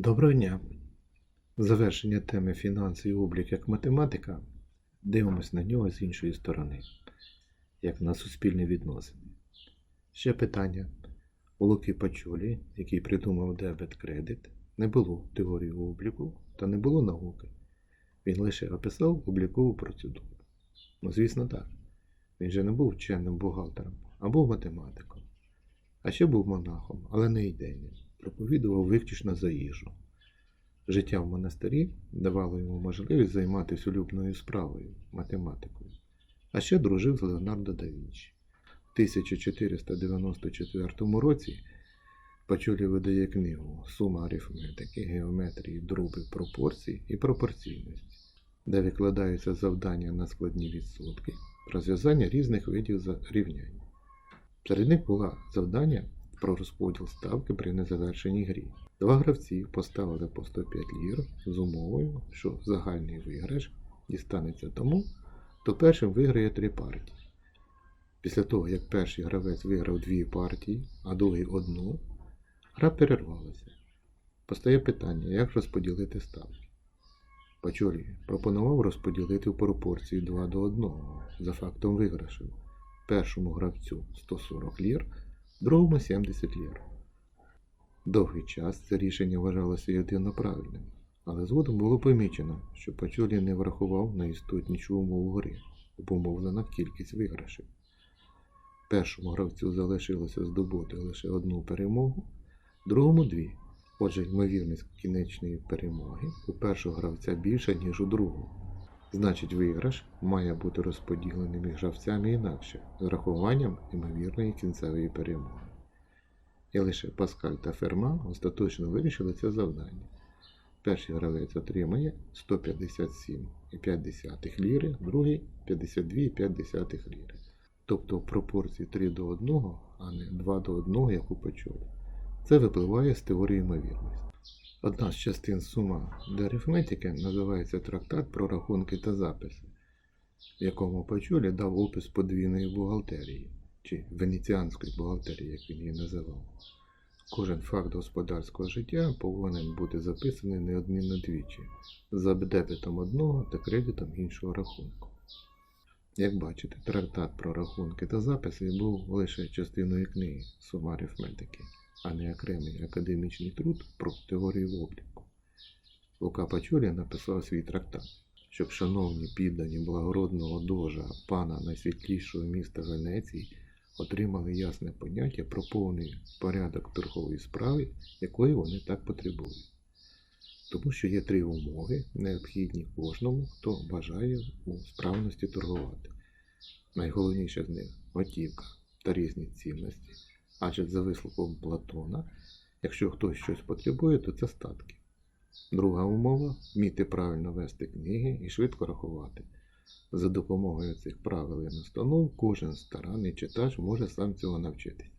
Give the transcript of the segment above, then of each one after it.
Доброго дня! Завершення теми фінанси і облік як математика. Дивимось на нього з іншої сторони, як на суспільні відносини. Ще питання. У Луки Пачулі, який придумав дебет-кредит, не було теорії обліку та не було науки. Він лише описав облікову процедуру. Ну, звісно, так. Він же не був вченим бухгалтером, а був математиком. А ще був монахом, але не ідейним. Проповідував виключно за їжу. Життя в монастирі давало йому можливість займатися улюбленою справою математикою, а ще дружив з Леонардо да Вінчі. В 1494 році Пачолі видає книгу Сума арифметики, геометрії, дроби, пропорцій і пропорційності, де викладаються завдання на складні відсотки, розв'язання різних видів рівнянь. Серед них було завдання про розподіл ставки при незавершеній грі. Два гравці поставили по 105 лір з умовою, що загальний виграш дістанеться тому, хто першим виграє три партії. Після того, як перший гравець виграв дві партії, а другий одну, гра перервалася. Постає питання, як розподілити ставки. Пачолі пропонував розподілити в пропорції 2 до 1 за фактом виграшу. Першому гравцю 140 лір, другому 70 лір. Довгий час це рішення вважалося єдино правильним, але згодом було помічено, що Пачолі не врахував найістотнішу умову гри, обумовлена кількість виграшів. Першому гравцю залишилося здобути лише одну перемогу, другому дві. Отже, ймовірність кінечної перемоги у першого гравця більша, ніж у другого. Значить, виграш має бути розподілений між гравцями інакше, з рахуванням ймовірної кінцевої перемоги. І лише Паскаль та Ферма остаточно вирішили це завдання. Перший гравець отримає 157,5 ліри, другий 52,5 ліри. Тобто в пропорції 3 до 1, а не 2 до 1, як у Пачолі. Це випливає з теорії ймовірності. Одна з частин сума для арифметики називається трактат про рахунки та записи, в якому Пачолі дав опис подвійної бухгалтерії чи венеціанської бухгалтерії, як він її називав. Кожен факт господарського життя повинен бути записаний неодмінно двічі за дебетом одного та кредитом іншого рахунку. Як бачите, трактат про рахунки та записи був лише частиною книги Сума арифметики, а не окремий академічний труд про теорію обліку. Лука Пачулі написав свій трактат, щоб шановні піддані благородного дожа пана найсвітлішого міста Венеції отримали ясне поняття про повний порядок торгової справи, якої вони так потребують. Тому що є три умови, необхідні кожному, хто бажає у справності торгувати. Найголовніше з них готівка та різні цінності, адже за висловом Платона, якщо хтось щось потребує, то це статки. Друга умова вміти правильно вести книги і швидко рахувати. За допомогою цих правил і настанов кожен старанний читач може сам цього навчитись.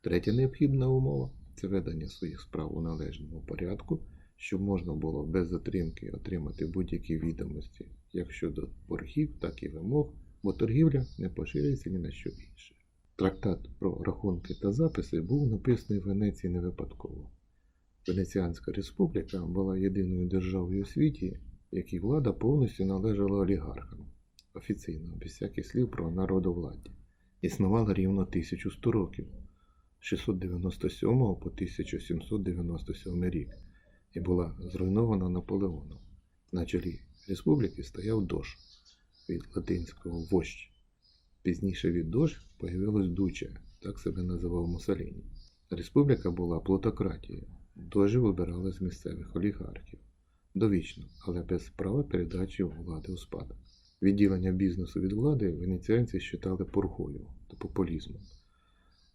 Третя необхідна умова це ведення своїх справ у належному порядку, щоб можна було без затримки отримати будь-які відомості як щодо боргів, так і вимог, бо торгівля не поширюється ні на що інше. Трактат про рахунки та записи був написаний в Венеції не випадково. Венеціанська республіка була єдиною державою у світі, якій влада повністю належала олігархам, офіційно, без всяких слів про народовладдя. Існувала рівно 1100 років, з 697 по 1797 рік, і була зруйнована Наполеоном. На чолі республіки стояв дож від латинського вождь. Пізніше від дож появилось дуче, так себе називав Муссоліні. Республіка була плутократією. Дожі вибирали з місцевих олігархів. Довічно, але без права передачі влади у спадок. Відділення бізнесу від влади венеціанці вважали поргою та популізмом.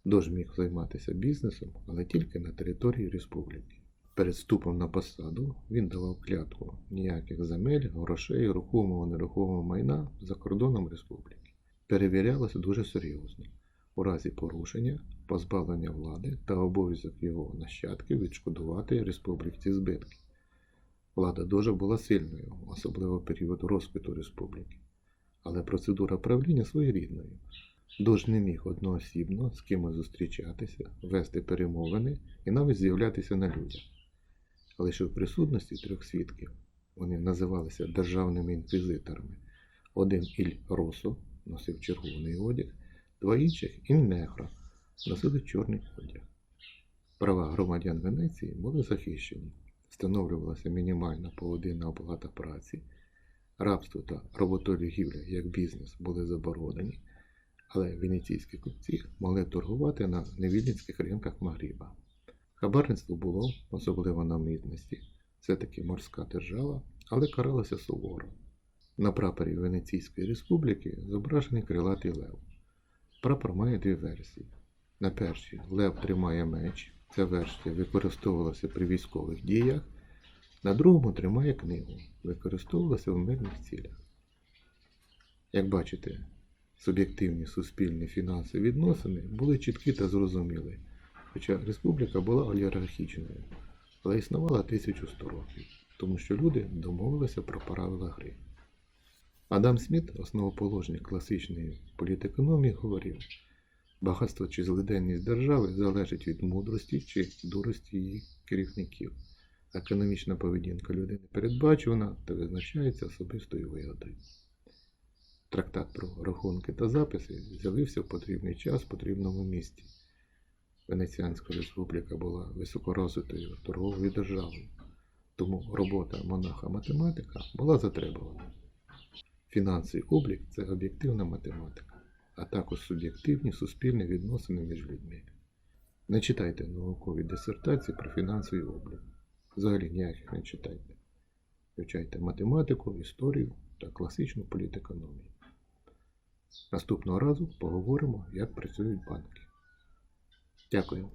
Дож міг займатися бізнесом, але тільки на території республіки. Перед вступом на посаду він давав клятву ніяких земель, грошей, рухомого нерухомого майна за кордоном республіки. Перевірялося дуже серйозно. У разі порушення, позбавлення влади та обов'язок його нащадків відшкодувати республіці збитки. Влада дуже була сильною, особливо в період розквіту республіки. Але процедура правління своєрідною. Дож не міг одноосібно з кимось зустрічатися, вести перемовини і навіть з'являтися на людях. лише в присутності трьох свідків. Вони називалися державними інквізиторами. Один Іль Росо носив червоний одяг, два інших Негро носили чорний одяг. Права громадян Венеції були захищені, встановлювалася мінімальна погодинна оплата праці, рабство та роботоргівля як бізнес були заборонені, але венеційські купці могли торгувати на невільницьких ринках Магріба. Хабарництво було, особливо на митності, все-таки морська держава, але каралося суворо. На прапорі Венеційської республіки зображений крилатий лев. Прапор має дві версії. На першій лев тримає меч, ця версія використовувалася при військових діях, на другому тримає книгу, використовувалася в мирних цілях. Як бачите, суб'єктивні суспільні фінансові відносини були чіткі та зрозумілі, хоча республіка була олігархічною, але існувала 1100 років, тому що люди домовилися про правила гри. Адам Сміт, основоположник класичної політекономії, говорив, багатство чи злиденність держави залежить від мудрості чи дурості її керівників. Економічна поведінка людини передбачувана та визначається особистою вигодою. Трактат про рахунки та записи з'явився в потрібний час в потрібному місці. Венеціанська республіка була високорозвитою торговою державою, тому робота монаха-математика була затребувана. Фінансовий облік це об'єктивна математика, а також суб'єктивні суспільні відносини між людьми. Не читайте наукові дисертації про фінансовий облік. Взагалі ніяких не читайте. Вивчайте математику, історію та класичну політекономію. Наступного разу поговоримо, як працюють банки. Дякую.